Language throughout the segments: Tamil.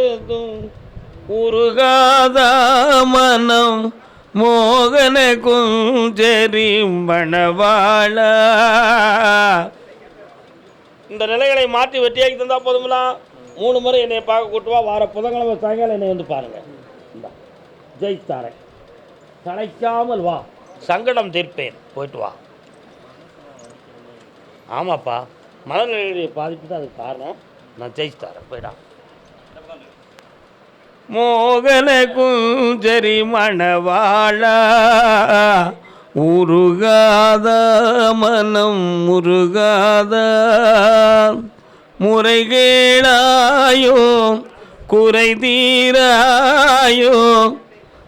முழுதும் உருகாத மனம் மோகன குஞ்சரி மணவாள. இந்த நிலைகளை மாற்றி வெற்றியாக்கி தந்தால் போதுங்களா மூணு முறை என்னை பார்க்க கூட்டு வா வார புதன்கிழமை சாயங்காலம் என்னை வந்து பாருங்க. ஜெயித்தாரை. தலைக்காமல் வா. சங்கடம் தீர்ப்பேன். போயிட்டு வா. ஆமாப்பா. மனநிலையுடைய பாதிப்பு தான் அதுக்கு காரணம். நான் ஜெயிச்சு தரேன் போயிடா. மோகன குஞ்சரி மணவாழ உருகாத மனம் முருகாத முறைகேளாயோ குறை தீராயோ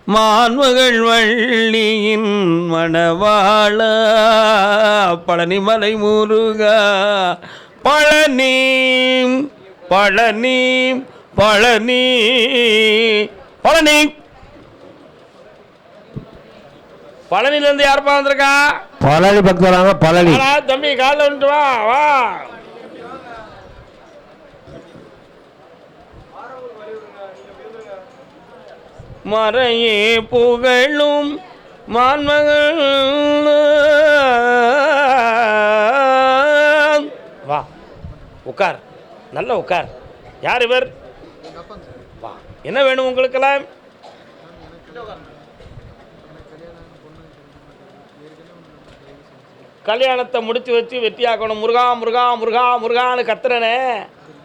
மான்மகள் வள்ளியின் மணவாள பழனிமலை முருகா பழனி பழனி பழனி பழனி பழனிலேருந்து யாருப்பா வந்திருக்கா? பழனி பக்தராங்க பழனி. வாடா, தம்பி காலைல வந்துட்டு வா வா. மறையே புகழும் மான்மகள். வா உட்கார். நல்ல உட்கார். யார் இவர்? வா. என்ன வேணும் உங்களுக்கெல்லாம்? கல்யாணத்தை முடித்து வச்சு வெட்டியாக்கணும். முருகா முருகா முருகா முருகான்னு கத்துறனே.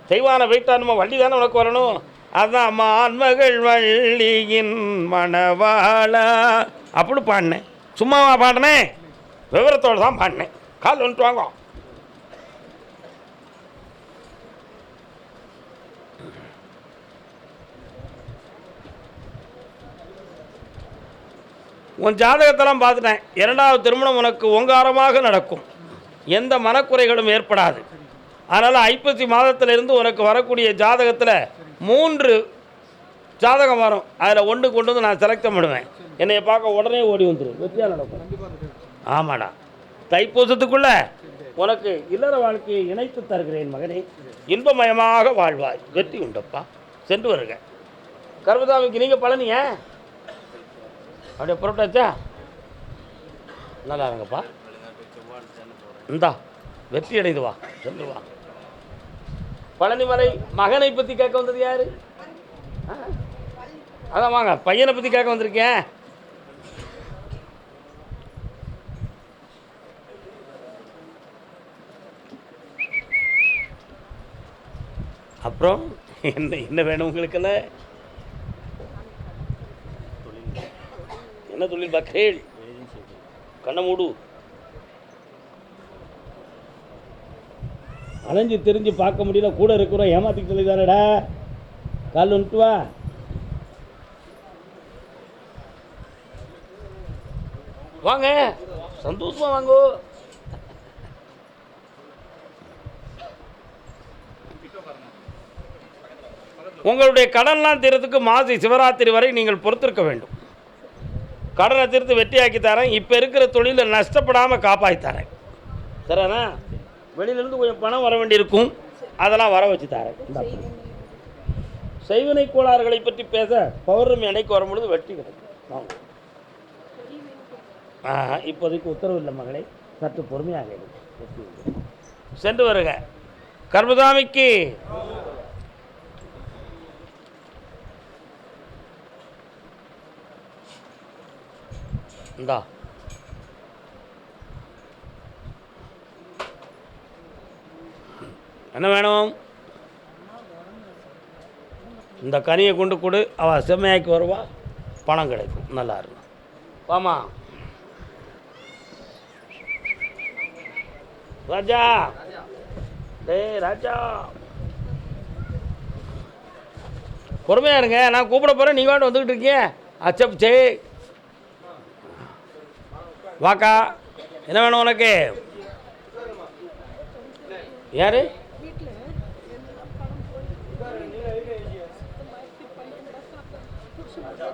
தெய்வான போயிட்டா நம்ம வள்ளி தானே உனக்கு வரணும்? அதான் மான்மகள் வள்ளியின் மணவாளா. அப்படி பாடினேன். சும்மாவா பாடினேன்? விவரத்தோடு தான் பாடினேன். கால் வந்துட்டு வாங்க. உன் ஜாதகத்தெல்லாம் பார்த்துட்டேன். இரண்டாவது திருமணம் உனக்கு ஓங்காரமாக நடக்கும். எந்த மனக்குறைகளும் ஏற்படாது. அதனால் ஐப்பசி மாதத்திலிருந்து உனக்கு வரக்கூடிய ஜாதகத்தில் மூன்று ஜாதகம் வரும். அதில் ஒன்று கொண்டு வந்து நான் செலக்ட் பண்ணுவேன் என்னை பார்க்க உடனே ஓடி வந்துடும் வெற்றியாக நடக்கும். ஆமாடா. தைப்பூசத்துக்குள்ள உனக்கு இல்லற வாழ்க்கையை இணைத்து தருகிறேன் மகனே. இன்பமயமாக வாழ்வாய். வெற்றி உண்டப்பா. சென்று வருக. கர்மதாமிக்கு நீங்கள் பழனிய? அப்படியே புறப்பட்டாச்சா நல்லா இருங்கப்பா. இந்தா வெற்றி அடைந்து வா சென்று வா. பழனிமலை மகனை பற்றி கேட்க வந்தது யாரு? ஆ? அதான் வாங்க பையனை பற்றி கேட்க வந்திருக்கேன். அப்புறம் என்ன என்ன வேணும் உங்களுக்கெல்லாம்? என்ன தொழில் கேள். கண்ண மூடு. அலைஞ்சு தெரிஞ்சு பார்க்க முடியல கூட இருக்கிறோம் ஏமாத்திக்க சொல்லிதானடா கால் வந்துட்டு வா. வாங்க. சந்தோஷமா வாங்கோ. உங்களுடைய கடன்லாம் தீரத்துக்கு மாசி சிவராத்திரி வரை நீங்கள் பொறுத்திருக்க வேண்டும். கடனை திருத்து வெட்டியாக்கி தரேன். இப்போ இருக்கிற தொழிலில் நஷ்டப்படாமல் காப்பாற்றி தரேன். சரிண்ணா வெளியிலேருந்து கொஞ்சம் பணம் வர வேண்டியிருக்கும். அதெல்லாம் வர வச்சு தரேன். செய்வினை கோளாறுகளை பற்றி பேச பௌர்ணமி அன்னைக்கு வரும்பொழுது வெட்டி கிடைக்கும் ஆ இப்போதைக்கு உத்தரவு இல்லை மகளே. சற்று பொறுமையாக சென்று வருக. கர்மதாமிக்கு இந்தா. என்ன வேணும்? இந்த கனியை கொண்டு கொடு. அவள் செம்மையாக்கி வருவா. பணம் கிடைக்கும். நல்லா இருக்கும் வாமா. ராஜா. டேய் ராஜா. பொறுமையாக இருங்க. நான் கூப்பிட போகிறேன் நீங்கள் வாட்டு வந்துக்கிட்டு இருக்கீங்க அச்சப் சே. வாக்கா என்ன வேணும் உனக்கு? யார்?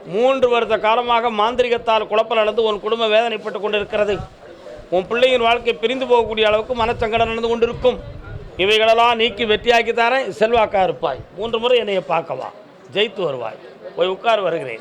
மூன்று வருட காலமாக மாந்திரிகத்தால் குழப்பம் நடந்து உன் குடும்பம் வேதனைப்பட்டு கொண்டிருக்கிறது. உன் பிள்ளையின் வாழ்க்கை பிரிந்து போகக்கூடிய அளவுக்கு மனச்சங்கடம் நடந்து கொண்டிருக்கும். இவைகளெல்லாம் நீக்கி வெற்றியாக்கி தரேன். செல்வாக்கா இருப்பாய். மூன்று முறை என்னையை பார்க்கவா. ஜெயித்து வருவாய். போய் உட்கார் வருகிறேன்.